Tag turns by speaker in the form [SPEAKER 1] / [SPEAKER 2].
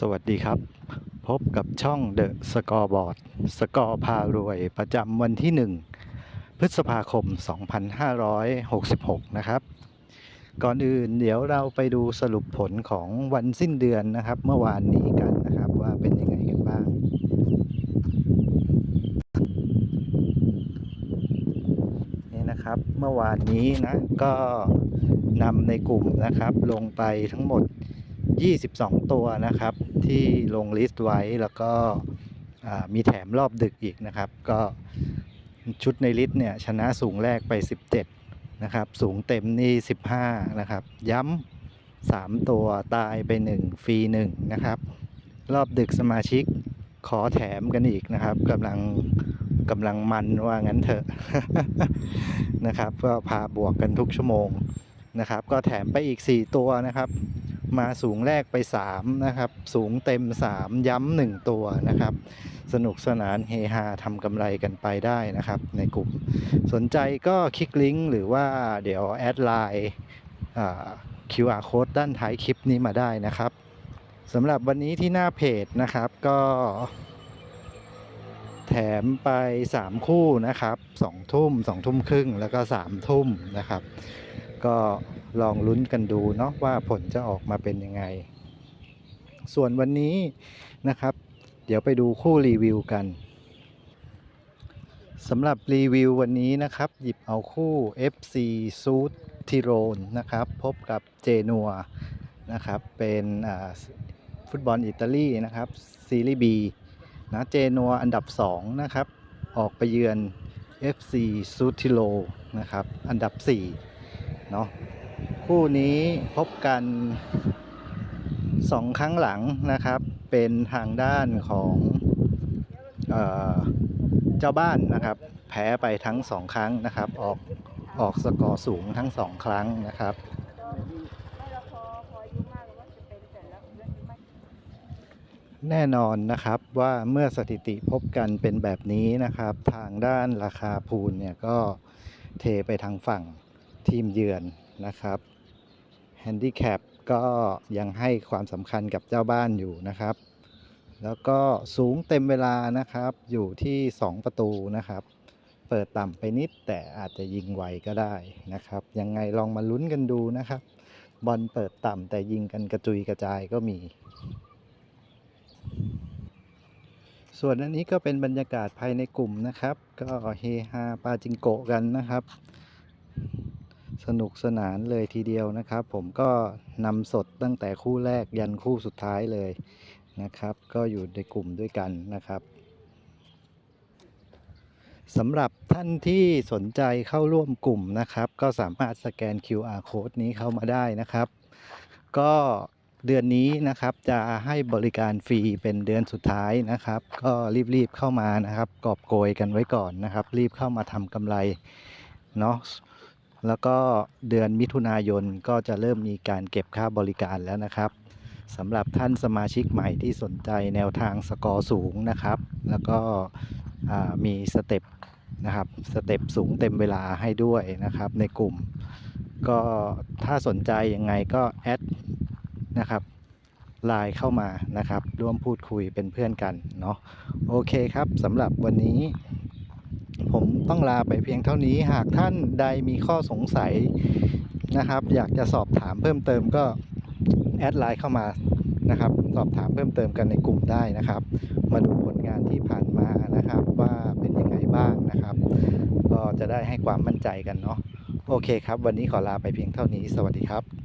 [SPEAKER 1] สวัสดีครับ พบกับช่อง The Scoreboard สกอร์พารวยประจำวันที่ 1 พฤษภาคม 2566 นะครับ ก่อนอื่นเดี๋ยวเราไปดูสรุปผลของวันสิ้นเดือนนะครับ เมื่อวานนี้กันนะครับว่าเป็นยังไงกันบ้าง นี่นะครับเมื่อวานนี้นะก็นำในกลุ่มนะครับลงไปทั้งหมด 22 ตัวนะครับ ที่ลงลิสต์ไว้แล้วก็มีแถมรอบดึกอีกนะครับ ก็ชุดในลิสต์เนี่ยชนะสูงแรกไป 17 นะครับ สูงเต็มนี่ 15 นะครับ ย้ำ3 ตัวตายไป 1 ฟรี 1 นะครับ รอบดึกสมาชิกขอแถมกันอีกนะครับกำลังกำลังมันว่างั้นเถอะนะครับ ก็พาบวกกันทุกชั่วโมงนะครับ ก็แถมไปอีก 4 ตัวนะครับ มาสูงแรกไป 3 นะครับ สูงเต็ม 3 ย้ำ1ตัวนะครับ สนุกสนานเฮฮาทำกำไรกันไปได้นะครับ ในกลุ่ม สนใจก็คลิกลิงก์หรือว่าเดี๋ยวแอดไลน์ QR code ด้านท้ายคลิปนี้มาได้นะครับสำหรับวันนี้ที่หน้าเพจนะครับก็แถมไป 3 คู่นะครับ2ทุ่ม2ทุ่มครึ่งแล้วก็3ทุ่มนะครับ ก็ลองลุ้นกันดูเนาะว่าผลจะออกมาเป็นยังไง ส่วนวันนี้นะครับ เดี๋ยวไปดูคู่รีวิวกันสำหรับรีวิววันนี้นะครับ หยิบเอาคู่ FC s u ดทิโรนนะครับ พบกับเจนัวนะครับ เป็นฟุตบอลอิตาลีนะครับ ซีรีส์ B นะเจนัวอันดับ 2 นะครับ ออกไปเยือน FC ซูติโลนะครับ อันดับ 4 เนาะคู่นี้พบกัน2ครั้งหลังนะครับ เป็นทางด้านของเออเจ้าบ้านนะครับ แพ้ไปทั้ง2ครั้งนะครับ ออกออกสกอร์สูงทั้ง2ครั้งนะครับ
[SPEAKER 2] แล้วว่าจะเป็นแต่แล้วเรื่องนี้มัน
[SPEAKER 1] แน่นอนนะครับว่าเมื่อสถิติพบกันเป็นแบบนี้นะครับ ทางด้านราคาพูลเนี่ยก็เทไปทางฝั่ง ทีมเยือนนะครับแฮนดิแคปก็ยังให้ความสำคัญกับเจ้าบ้านอยู่นะครับ แล้วก็สูงเต็มเวลานะครับ อยู่ที่ 2 ประตูนะครับ เปิดต่ำไปนิดแต่อาจจะยิงไวก็ได้นะครับ ยังไงลองมาลุ้นกันดูนะครับ บอลเปิดต่ำแต่ยิงกันกระจุยกระจายก็มี ส่วนอันนี้ก็เป็นบรรยากาศภายในกลุ่มนะครับ ก็เฮฮาปาจิงโกะกันนะครับ สนุกสนานเลยทีเดียวนะครับ ผมก็นำสดตั้งแต่คู่แรกยันคู่สุดท้ายเลยนะครับ ก็อยู่ในกลุ่มด้วยกันนะครับสำหรับท่านที่สนใจเข้าร่วมกลุ่มนะครับ ก็สามารถสแกน QR code นี้เข้ามาได้นะครับ ก็เดือนนี้นะครับจะให้บริการฟรีเป็นเดือนสุดท้ายนะครับ ก็รีบๆเข้ามานะครับ กอบโกยกันไว้ก่อนนะครับ รีบเข้ามาทำกำไรเนาะ แล้วก็เดือนมิถุนายนก็จะเริ่มมีการเก็บค่าบริการแล้วนะครับสำหรับท่านสมาชิกใหม่ที่สนใจแนวทางสกอร์สูงนะครับ แล้วก็มีสเต็ปนะครับสเต็ปสูงเต็มเวลาให้ด้วยนะครับ ในกลุ่ม ก็ถ้าสนใจยังไงก็แอดนะครับไลน์เข้ามานะครับ ร่วมพูดคุยเป็นเพื่อนกันเนาะโอเคครับสำหรับวันนี้ ผมต้องลาไปเพียงเท่านี้ หากท่านใดมีข้อสงสัยนะครับ อยากจะสอบถามเพิ่มเติมก็แอดไลน์เข้ามานะครับ สอบถามเพิ่มเติมกันในกลุ่มได้นะครับ มาดูผลงานที่ผ่านมานะครับ ว่าเป็นยังไงบ้างนะครับ ก็จะได้ให้ความมั่นใจกันเนาะโอเคครับ วันนี้ขอลาไปเพียงเท่านี้ สวัสดีครับ